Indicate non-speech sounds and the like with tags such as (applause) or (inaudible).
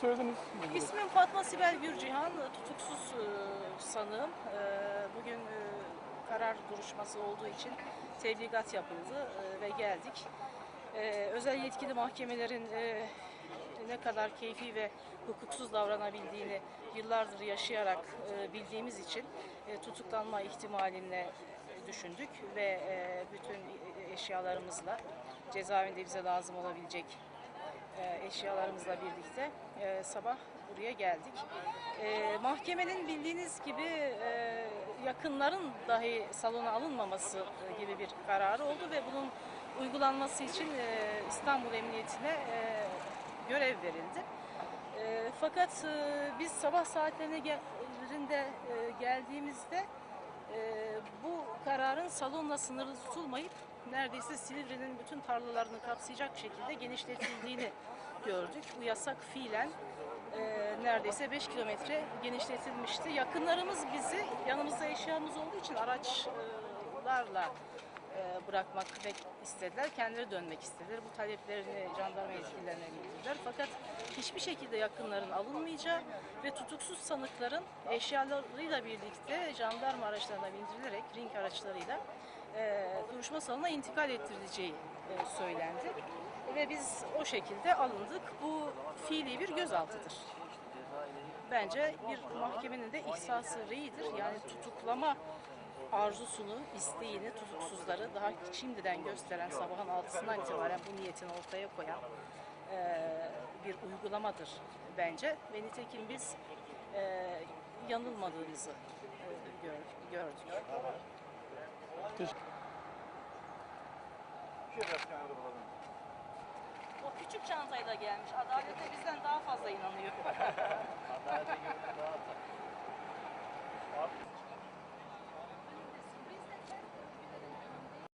Söylediniz. İsmim Fatma Sibel Gürcihan, tutuksuz e, sanığım. E, Bugün e, karar duruşması olduğu için tebligat yapıldı ve geldik. Özel yetkili mahkemelerin ne kadar keyfi ve hukuksuz davranabildiğini yıllardır yaşayarak bildiğimiz için tutuklanma ihtimaline düşündük ve bütün eşyalarımızla cezaevinde bize lazım olabilecek e, eşyalarımızla birlikte e, sabah buraya geldik. E, mahkemenin bildiğiniz gibi e, yakınların dahi salona alınmaması gibi bir kararı oldu ve bunun uygulanması için İstanbul Emniyetine görev verildi. Fakat biz sabah saatlerine geldiğimizde e, bu kararın salonla sınırlı tutulmayıp neredeyse Silivri'nin bütün tarlalarını kapsayacak şekilde genişletildiğini (laughs) gördük. Bu yasak fiilen e, neredeyse 5 kilometre genişletilmişti. Yakınlarımız bizi yanımızda eşyamız olduğu için araçlarla bırakmak ve istediler. Kendileri dönmek istediler. Bu taleplerini jandarma yetkililerine bildirdiler. Fakat hiçbir şekilde yakınların alınmayacağı ve tutuksuz sanıkların eşyalarıyla birlikte jandarma araçlarına bindirilerek ring araçlarıyla e, duruşma salonuna intikal ettirileceği e, söylendi. Ve biz o şekilde alındık. Bu fiili bir gözaltıdır. Bence bir mahkemenin de ihsası reyidir. Yani tutuklama arzusunu, isteğini tutuksuzları daha şimdiden gösteren sabahın altısından itibaren bu niyetini ortaya koyan eee, bir uygulamadır bence. Ve nitekim biz eee, yanılmadığımızı eee, gör- gördük. O küçük çantayla gelmiş. Adalete bizden daha fazla inanıyor. (laughs)